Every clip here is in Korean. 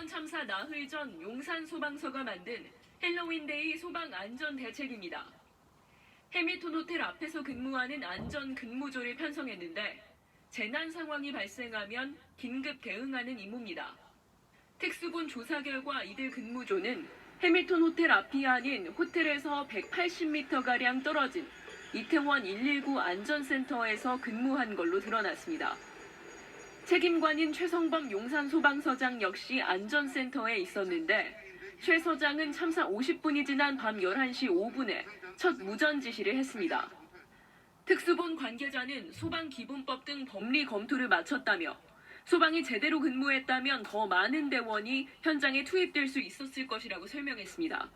이태원 참사 나흘 전 용산 소방서가 만든 헬로윈데이 소방 안전 대책입니다. 해밀턴 호텔 앞에서 근무하는 안전 근무조를 편성했는데 재난 상황이 발생하면 긴급 대응하는 임무입니다. 특수본 조사 결과 이들 근무조는 해밀턴 호텔 앞이 아닌 호텔에서 180m가량 떨어진 이태원 119 안전센터에서 근무한 걸로 드러났습니다. 책임관인 최성범 용산소방서장 역시 안전센터에 있었는데 최 서장은 참사 50분이 지난 밤 11시 5분에 첫 무전 지시를 했습니다. 특수본 관계자는 소방기본법 등 법리 검토를 마쳤다며 소방이 제대로 근무했다면 더 많은 대원이 현장에 투입될 수 있었을 것이라고 설명했습니다.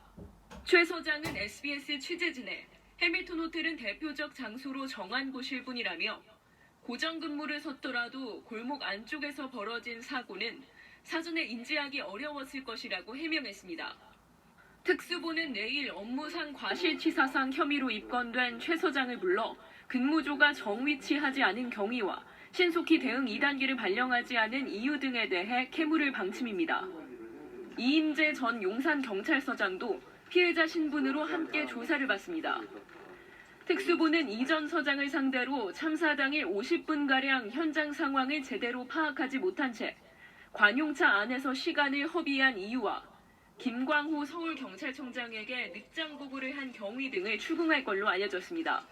최 서장은 SBS 취재진에 해밀턴 호텔은 대표적 장소로 정한 곳일 뿐이라며 고정 근무를 섰더라도 골목 안쪽에서 벌어진 사고는 사전에 인지하기 어려웠을 것이라고 해명했습니다. 특수본은 내일 업무상 과실치사상 혐의로 입건된 최 서장을 불러 근무조가 정위치하지 않은 경위와 신속히 대응 2단계를 발령하지 않은 이유 등에 대해 캐물을 방침입니다. 이임재 전 용산경찰서장도 피해자 신분으로 함께 조사를 받습니다. 특수부는 이전 서장을 상대로 참사 당일 50분가량 현장 상황을 제대로 파악하지 못한 채 관용차 안에서 시간을 허비한 이유와 김광호 서울경찰청장에게 늑장 보고를 한 경위 등을 추궁할 걸로 알려졌습니다.